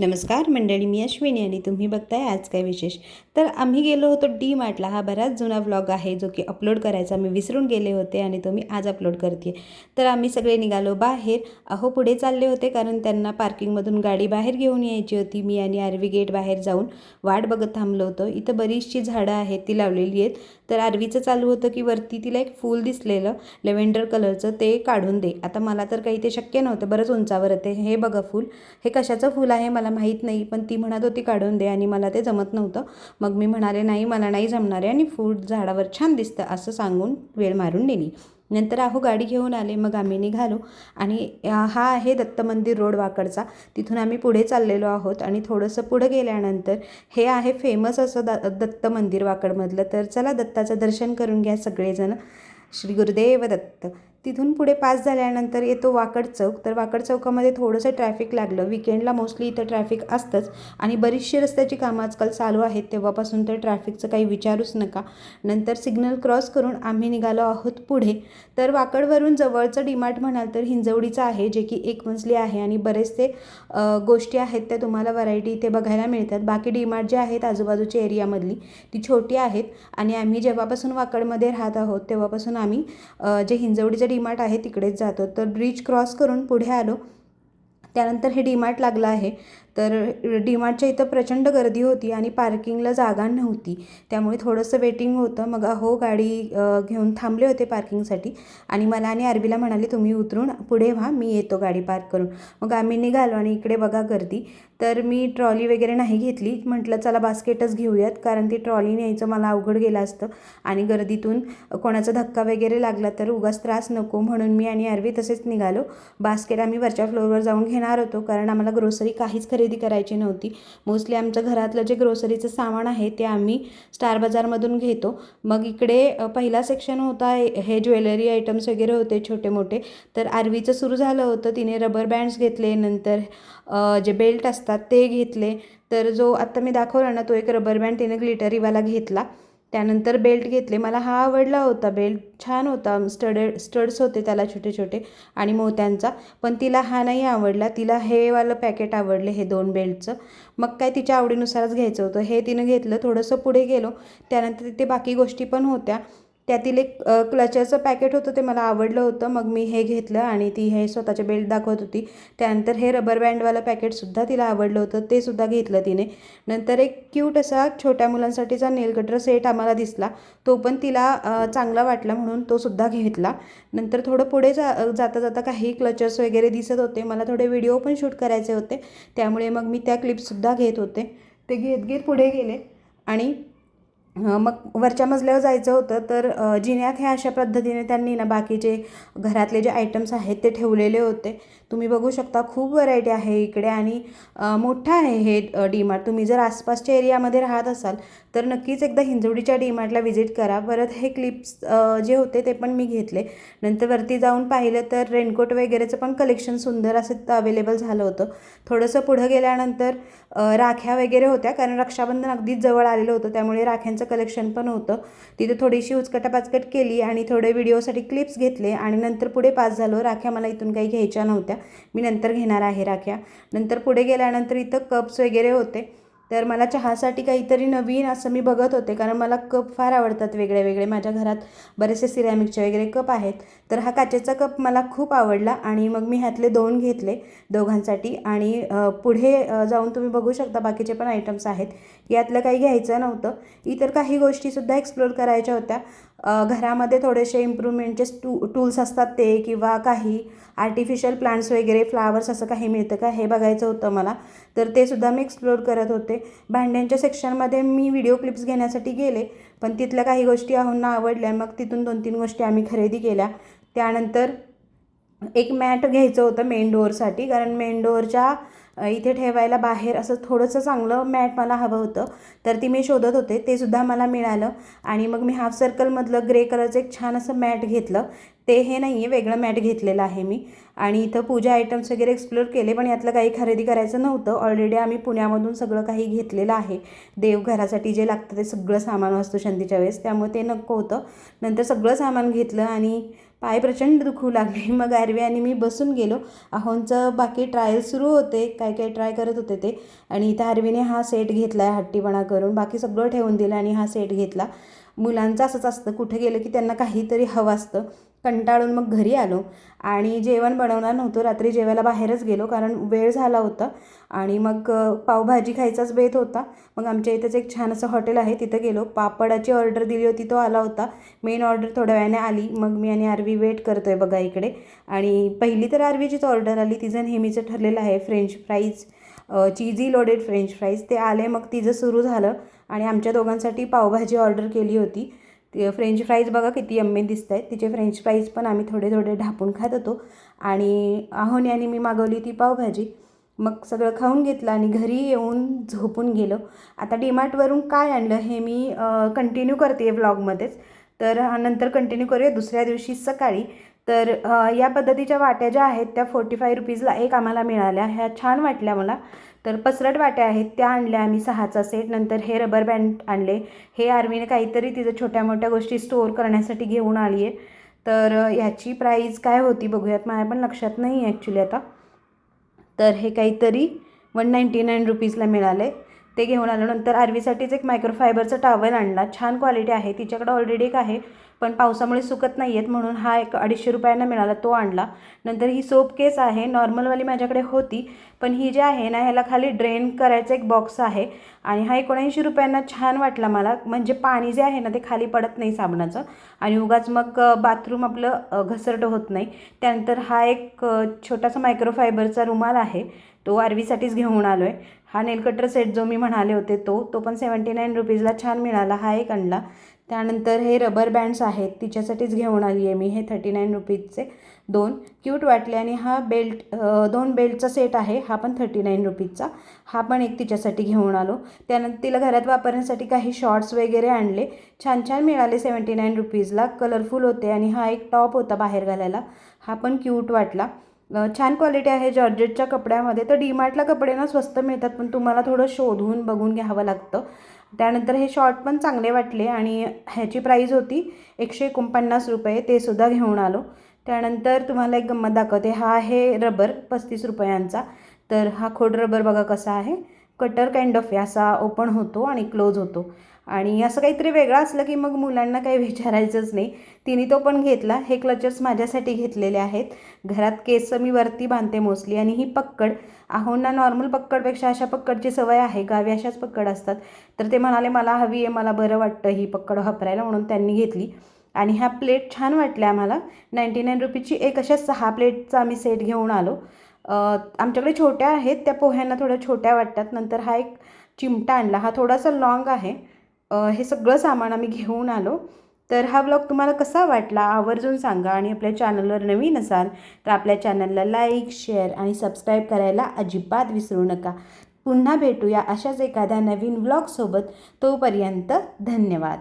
नमस्कार मंडळी मी अश्विनी आणि तुम्ही बघताय आज काय विशेष? तर आम्ही गेलो होतो डी मार्टला हा बराच जुना व्लॉग आहे जो की अपलोड करायचा. मी विसरून गेले होते आणि तो मी आज अपलोड करते तर आम्ही सगळे निघालो बाहेर. अहो पुढे चालले होते कारण त्यांना पार्किंगमधून गाडी बाहेर घेऊन यायची होती. मी आणि आरवी गेट बाहेर जाऊन वाट बघत थांबलो होतो. इथं बरीचशी झाडं आहेत ती लावलेली आहेत. तर आरवीचं चालू होतं की वरती तिला एक फूल दिसलेलं लेव्हेंडर कलरचं ते काढून दे. आता मला तर काही ते शक्य नव्हतं. बरंच उंचावर ते. हे बघा फूल. हे कशाचं फूल आहे? मला माहीत नाही पण ती म्हणत होती काढून दे. आणि मला ते जमत नव्हतं. मग मी म्हणाले नाही मला नाही जमणार आहे आणि फूड झाडावर छान दिसतं असं सांगून वेळ मारून नेली. नंतर अहो गाडी घेऊन आले. मग आम्ही निघालो आणि हा आहे दत्त मंदिर रोड वाकडचा. तिथून आम्ही पुढे चाललेलो आहोत आणि थोडंसं पुढं गेल्यानंतर हे आहे फेमस असं द दत्त मंदिर वाकडमधलं. तर चला दत्ताचं दर्शन करून घ्या सगळेजण. श्री गुरुदेव दत्त. तिथून पुढे पास झाल्यानंतर येतो वाकड चौक. तर वाकड चौकामध्ये थोडंसं ट्रॅफिक लागलं. विकेंडला मोस्टली इथं ट्रॅफिक असतंच. आणि बरीचशी रस्त्याची कामं आजकाल चालू आहेत. तेव्हापासून तर ट्रॅफिकचं काही विचारूच नका. नंतर सिग्नल क्रॉस करून आम्ही निघालो आहोत पुढे. तर वाकडवरून जवळचं डीमार्ट म्हणाल तर हिंजवडीचं आहे जे की एक मजली आहे. आणि बरेचसे गोष्टी आहेत त्या तुम्हाला व्हरायटी इथे बघायला मिळतात. बाकी डीमार्ट जे आहेत आजूबाजूच्या एरियामधली ती छोटी आहेत. आणि आम्ही जेव्हापासून वाकडमध्ये राहत आहोत तेव्हापासून आम्ही जे हिंजवडीचे डीमार्ट आहे तिकडेच जातो. तर ब्रिज क्रॉस करून पुढे आलो. त्यानंतर हे डीमार्ट लागलं आहे. तर डीमार्टच्या इथं प्रचंड गर्दी होती आणि पार्किंगला जागा नव्हती. त्यामुळे थोडंसं वेटिंग होतं. मग अहो गाडी घेऊन थांबले होते पार्किंगसाठी आणि मला आणि आरबीला म्हणाले तुम्ही उतरून पुढे व्हा मी येतो गाडी पार्क करून. मग आम्ही निघालो आणि इकडे बघा गर्दी. तर मी ट्रॉली वगैरे नाही घेतली. म्हटलं चला बास्केटच घेऊयात. कारण ती ट्रॉली न्यायचं मला अवघड गेलं असतं आणि गर्दीतून कोणाचा धक्का वगैरे लागला तर उगाच त्रास नको. म्हणून मी आणि आरवी तसेच निघालो. बास्केट आम्ही वरच्या फ्लोअरवर जाऊन घेणार होतो. कारण आम्हाला ग्रोसरी काहीच खरेदी खरेदी करायची नव्हती. मोस्टली आमचं घरातलं जे ग्रोसरीचं सामान आहे ते आम्ही स्टार बाजारमधून घेतो. मग इकडे पहिला सेक्शन होता हे- ज्वेलरी आयटम्स वगैरे होते छोटे मोठे तर आरवीचं सुरू झालं होतं तिने रबर बँड्स घेतले नंतर जे बेल्ट असतात ते घेतले. तर जो आत्ता मी दाखवला ना तो एक रबर बँड तिने ग्लिटरीवाला घेतला. त्यानंतर बेल्ट घेतले. मला हा आवडला होता. बेल्ट छान होता. स्टडेड स्टड्स होते त्याला छोटे छोटे आणि मोत्यांचा. पण तिला हा नाही आवडला. तिला हेवालं पॅकेट आवडले हे दोन बेल्टचं. मग काय तिच्या आवडीनुसारच घ्यायचं होतं. हे तिनं घेतलं. थोडंसं पुढे गेलो. त्यानंतर तिथे बाकी गोष्टी पण होत्या. त्यातील एक क्लचरचं पॅकेट होतं ते मला आवडलं होतं. मग मी हे घेतलं आणि ती हे स्वतःचे बेल्ट दाखवत होती. त्यानंतर हे रबर बँडवालं पॅकेटसुद्धा तिला आवडलं होतं. ते सुद्धा घेतलं तिने. नंतर एक क्यूट असा छोट्या मुलांसाठीचा नेलकटर सेट आम्हाला दिसला. तो पण तिला चांगला वाटला म्हणून तो सुद्धा घेतला. नंतर थोडं पुढे जा जाता जाता काही क्लचर्स वगैरे दिसत होते. मला थोडे व्हिडिओ पण शूट करायचे होते. त्यामुळे मग मी त्या क्लिपसुद्धा घेत होते. ते घेत घेत पुढे गेले. आणि मग वरच्या मजल्यावर जायचं होतं तर जिन्यात ह्या अशा पद्धतीने त्यांनी ना बाकीचे घरातले जे आयटम्स आहेत ते ठेवलेले होते. तुम्ही बघू शकता खूप व्हरायटी आहे इकडे आणि मोठं आहे हे डीमार्ट तुम्ही जर आसपासच्या एरियामध्ये राहत असाल तर नक्कीच एकदा हिंजवडीच्या डीमार्टला व्हिजिट करा. परत हे क्लिप्स जे होते ते पण मी घेतले. नंतर वरती जाऊन पाहिलं तर रेनकोट वगैरेचं पण कलेक्शन सुंदर असं अवेलेबल झालं होतं. थोडंसं पुढं गेल्यानंतर राख्या वगैरे होत्या कारण रक्षाबंधन अगदीच जवळ आलेलं होतं त्यामुळे राख्यांचं कलेक्शन पण होतं. तिथे थोडीशी उचकटापाचकट केली आणि थोडे व्हिडिओसाठी क्लिप्स घेतले आणि नंतर पुढे पास झालो. राख्या मला इथून काही घ्यायच्या नव्हत्या. मी नंतर घेणार आहे राख्या. नंतर पुढे गेल्यानंतर इथं कप्स वगैरे होते. तर मला चहासाठी काहीतरी नवीन असं मी बघत होते. कारण मला कप फार आवडतात वेगळे वेगळे. माझ्या घरात बरेचसे सिरॅमिकचे वगैरे कप आहेत. तर हा काचेचा कप मला खूप आवडला आणि मग मी ह्यातले दोन घेतले दोघांसाठी. आणि पुढे जाऊन तुम्ही बघू शकता बाकीचे पण आयटम्स आहेत. यातलं काही घ्यायचं नव्हतं. इतर काही गोष्टीसुद्धा एक्सप्लोर करायच्या होत्या. घरामध्ये थोडेसे इम्प्रूव्हमेंटचे टू टूल्स असतात ते किंवा काही आर्टिफिशियल प्लांट्स वगैरे फ्लावर्स असं काही मिळतं का? हे बघायचं होतं मला. तर ते सुद्धा मी एक्सप्लोर करत होते. भांड्यांच्या सेक्शनमध्ये मी व्हिडिओ क्लिप्स घेण्यासाठी गेले पण तिथल्या काही गोष्टी आहोंना आवडल्या. मग तिथून दोन तीन गोष्टी आम्ही खरेदी केल्या. त्यानंतर एक मॅट घ्यायचं होतं मेन डोअरसाठी कारण मेन डोअरच्या इथे ठेवायला बाहेर असं थोडंसं चांगलं मॅट मला हवं होतं. तर ती मी शोधत होते. ते सुद्धा मला मिळालं. आणि मग मी हाफ सर्कलमधलं ग्रे कलरचं एक छान असं मॅट घेतलं. ते हे नाही आहे वेगळं मॅट घेतलेलं आहे मी. आणि इथं पूजा आयटम्स वगैरे एक्सप्लोर केले पण यातलं काही खरेदी करायचं नव्हतं. ऑलरेडी आम्ही पुण्यामधून सगळं काही घेतलेलं आहे. देवघरासाठी जे लागतं ते सगळं सामान वास्तुशांतीच्या वेळेस. त्यामुळे ते नको होतं. नंतर सगळं सामान घेतलं आणि पाय प्रचंड दुखू लागले. मग आरवी आणि मी बसून गेलो. अहोंचं बाकी ट्रायल सुरू होते. काय काय ट्राय करत होते ते. आणि इथं आरवीने हा सेट घेतला आहे हट्टीपणा करून. बाकी सगळं ठेवून दिलं आणि हा सेट घेतला. मुलांचं असंच असतं. कुठे गेलं की त्यांना काहीतरी हवं असतं. कंटाळून मग घरी आलो. आणि जेवण बनवणार नव्हतं. रात्री जेवायला बाहेरच गेलो कारण वेळ झाला होता. आणि मग पावभाजी खायचाच बेत होता. मग आमच्या इथंच एक छान असं हॉटेल आहे तिथं गेलो. पापडाची ऑर्डर दिली होती तो आला होता. मेन ऑर्डर थोड्या वेळाने आली. मग मी आणि आरवी वेट करतो आहे बघा इकडे. आणि पहिली तर आरवीचीच ऑर्डर आली. तिचं नेहमीचं ठरलेलं आहे french fries cheesy loaded french fries. ते आले मग तिचं सुरू झालं. आणि आमच्या दोघांसाठी पावभाजी ऑर्डर केली होती. ते फ्रेंच फ्राईज बघा किती यम्मी दिसत आहेत तिचे फ्रेंच फ्राईज पण आम्ही थोडे थोडे ढापून खात होतो. आणि आहोने आणि मी मागवली ती पावभाजी. मग सगळं खाऊन घेतलं आणि घरी येऊन झोपून गेलो. आता डीमार्टवरून काय आणलं हे मी कंटिन्यू करते व्लॉगमध्येच तर नंतर कंटिन्यू करूया दुसऱ्या दिवशी सकाळी. तर या पद्धतीच्या वाट्या ज्या आहेत त्या फोर्टी फाय रुपीजला एक आम्हाला मिळाल्या. ह्या छान वाटल्या मला. तर पसरट वाट्या आहेत त्या आणल्या आम्ही सहाचा सेट नंतर हे रबर बँड आणले. हे आर्मीने काहीतरी तिचं छोट्या मोठ्या गोष्टी स्टोअर करण्यासाठी घेऊन आली आहे तर ह्याची प्राईज काय होती बघूयात. माझ्या पण लक्षात नाही आहे ॲक्च्युली आता. तर हे काहीतरी वन नाईंटी नाईन रुपीजला मिळाले. ते घेऊन आलं नंतर आरवीसाठीच एक मायक्रोफायबरचा टॉवेल आणला. छान क्वालिटी आहे. तिच्याकडे ऑलरेडी एक आहे. पण पावसामुळे सुकत नाही आहेत म्हणून हा एक अडीचशे रुपयांना मिळाला तो आणला. नंतर ही सोप केस आहे नॉर्मलवाली माझ्याकडे होती पण ही जी आहे ना ह्याला खाली ड्रेन करायचा एक बॉक्स आहे आणि हा एकोणऐंशी रुपयांना छान वाटला मला. म्हणजे पाणी जे आहे ना ते खाली पडत नाही साबणाचं आणि उगाच मग बाथरूम आपलं अ, घसरटं होत नाही. त्यानंतर हा एक छोटासा मायक्रोफायबरचा रुमाल आहे तो आरवीसाठीच घेऊन आलो आहे हा नेलकटर सेट जो मी म्हणाले होते तो तो पण सेवन्टी नाईन रुपीजला छान मिळाला हा एक आणला. त्यानंतर हे रबर बँड्स आहेत तिच्यासाठीच घेऊन आली आहे मी हे थर्टी नाईन रुपीजचे दोन. क्यूट वाटले आणि हा बेल्ट दोन बेल्टचा सेट आहे हा पण थर्टी नाईन रुपीजचा हा पण एक तिच्यासाठी घेऊन आलो. त्यानंतर तिला घरात वापरण्यासाठी काही शॉर्ट्स वगैरे आणले. छान छान मिळाले सेवन्टी नाईन रुपीजला कलरफुल होते आणि हा एक टॉप होता बाहेर घालायला. हा पण क्यूट वाटला. छान क्वालिटी आहे जॉर्जेटच्या कपड्यामध्ये. तर डीमार्टला कपडे ना स्वस्त मिळतात पण तुम्हाला थोडं शोधून बघून घ्यावं लागतं. त्यानंतर हे शॉर्ट पण चांगले वाटले आणि ह्याची प्राईज होती एकशे एकोणपन्नास रुपये ते सुद्धा घेऊन आलो. त्यानंतर तुम्हाला एक गंमत दाखवते हा आहे रबर पस्तीस रुपयांचा. तर हा खोड रबर बघा कसा आहे. कटर काइंड ऑफ असा ओपन होतो आणि क्लोज होतो. आणि असं काहीतरी वेगळं असलं की मग मुलांना काही विचारायचंच नाही. तिने तो पण घेतला. हे क्लचर्स माझ्यासाठी घेतलेले आहेत. घरात केस मी वरती बांधते मोस्टली आणि ही पक्कड. आहोंना नॉर्मल पक्कडपेक्षा अशा पक्कडची सवय आहे. गावी अशाच पक्कड असतात. तर ते म्हणाले मला हवी आहे मला बरं वाटतं ही पक्कड वापरायला म्हणून त्यांनी घेतली. आणि ह्या प्लेट छान वाटल्या आम्हाला. नाईंटी नाईन रुपीची एक अशा सहा प्लेटचा आम्ही सेट घेऊन आलो. आमच्याकडे छोट्या आहेत. त्या पोह्यांना थोड्या छोट्या वाटतात. नंतर हा एक चिमटा आणला. हा थोडासा लाँग आहे. हे सगळं सामान आम्ही घेऊन आलो. तर हा ब्लॉग तुम्हाला कसा वाटला आवर्जून सांगा आणि आपल्या चॅनलवर नवीन असाल तर आपल्या चॅनलला लाईक शेअर आणि सबस्क्राईब करायला अजिबात विसरू नका. पुन्हा भेटूया अशाच एखाद्या नवीन ब्लॉगसोबत तोपर्यंत धन्यवाद.